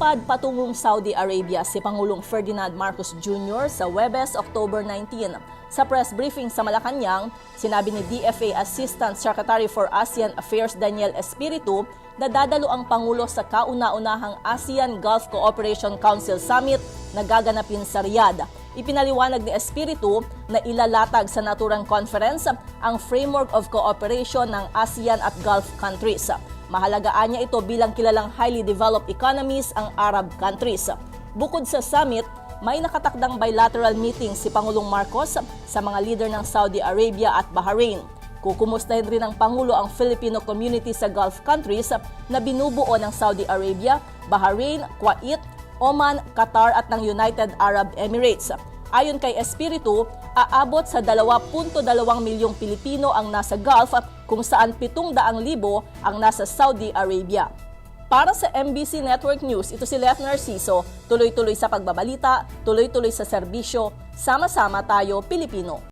Lumipad patungong Saudi Arabia si Pangulong Ferdinand Marcos Jr. sa Webes, October 19. Sa press briefing sa Malacanang, sinabi ni DFA Assistant Secretary for ASEAN Affairs Daniel Espiritu na dadalo ang Pangulo sa kauna-unahang ASEAN Gulf Cooperation Council Summit na gaganapin sa Riyadh. Ipinaliwanag ni Espiritu na ilalatag sa naturang conference ang framework of cooperation ng ASEAN at Gulf countries. Mahalagaan niya ito bilang kilalang highly developed economies ang Arab countries. Bukod sa summit, may nakatakdang bilateral meeting si Pangulong Marcos sa mga leader ng Saudi Arabia at Bahrain. Kukumustahin rin ng Pangulo ang Filipino community sa Gulf countries na binubuo ng Saudi Arabia, Bahrain, Kuwait, Oman, Qatar at ng United Arab Emirates. Ayon kay Espiritu, aabot sa 2.2 milyong Pilipino ang nasa Gulf kung saan 700,000 ang nasa Saudi Arabia. Para sa MBC Network News, ito si Lef Narciso, tuloy-tuloy sa pagbabalita, tuloy-tuloy sa serbisyo, sama-sama tayo Pilipino.